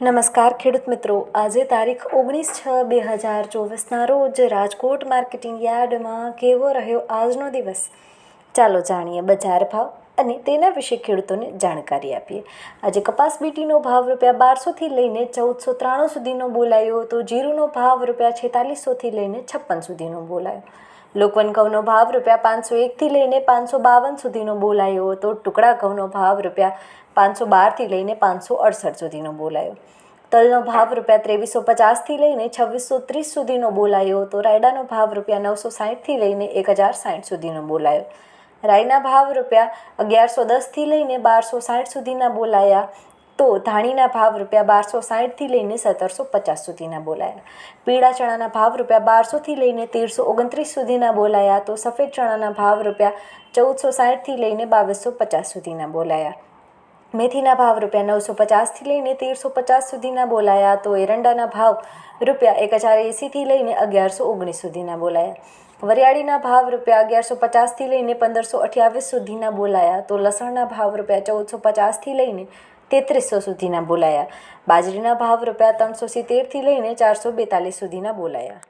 નમસ્કાર ખેડૂત મિત્રો. આજે તારીખ ઓગણીસ છ બે હજાર ચોવીસના રોજ રાજકોટ માર્કેટિંગ યાર્ડમાં કેવો રહ્યો આજનો દિવસ? ચાલો જાણીએ બજાર ભાવ અને તેના વિશે ખેડૂતોને જાણકારી આપીએ. આજે કપાસ બીટીનો ભાવ રૂપિયા બારસોથી લઈને ચૌદસો ત્રાણું સુધીનો બોલાયો તો જીરુનો ભાવ રૂપિયા છેતાલીસોથી લઈને છપ્પન સુધીનો બોલાયો. લોકવન ઘઉંનો ભાવ રૂપિયા પાંચસો એકથી લઈને પાંચસો બાવન સુધીનો બોલાયો હતો. ટુકડા ઘઉંનો ભાવ રૂપિયા પાંચસો બારથી લઈને પાંચસો અડસઠ સુધીનો બોલાયો. તલનો ભાવ રૂપિયા ત્રેવીસો પચાસથી લઈને છવ્વીસો ત્રીસ સુધીનો બોલાયો હતો. રાયડાનો ભાવ રૂપિયા નવસો સાહીઠથી લઈને એક હજાર સાઠ સુધીનો બોલાયો. રાયના ભાવ રૂપિયા અગિયારસો દસથી લઈને બારસો સાઠ સુધીના બોલાયા. તો ધાણીના ભાવ રૂપિયા બારસો સાઠથી લઈને સત્તરસો પચાસ સુધીના બોલાયા. પીળા ચણાના ભાવ રૂપિયા બારસોથી લઈને તેરસો ઓગણત્રીસ સુધીના બોલાયા તો સફેદ ચણાના ભાવ રૂપિયા ચૌદસો સાઠથી લઈને બાવીસો પચાસ સુધીના બોલાયા. મેથીના ભાવ રૂપિયા નવસો પચાસથી લઈને તેરસો પચાસ સુધીના બોલાયા તો એરંડાના ભાવ રૂપિયા એક હજાર એંસીથી લઈને અગિયારસો ઓગણીસ સુધીના બોલાયા. વરિયાળીના ભાવ રૂપિયા અગિયારસો પચાસથી લઈને પંદરસો અઠ્યાવીસ સુધીના બોલાયા તો લસણના ભાવ રૂપિયા ચૌદસો પચાસથી લઈને તેત્રીસો સુધીના બોલાયા બાજરીના ભાવ રૂપિયા ત્રણસો સિત્તેરથી લઈને ચારસો બેતાલીસ સુધીના બોલાયા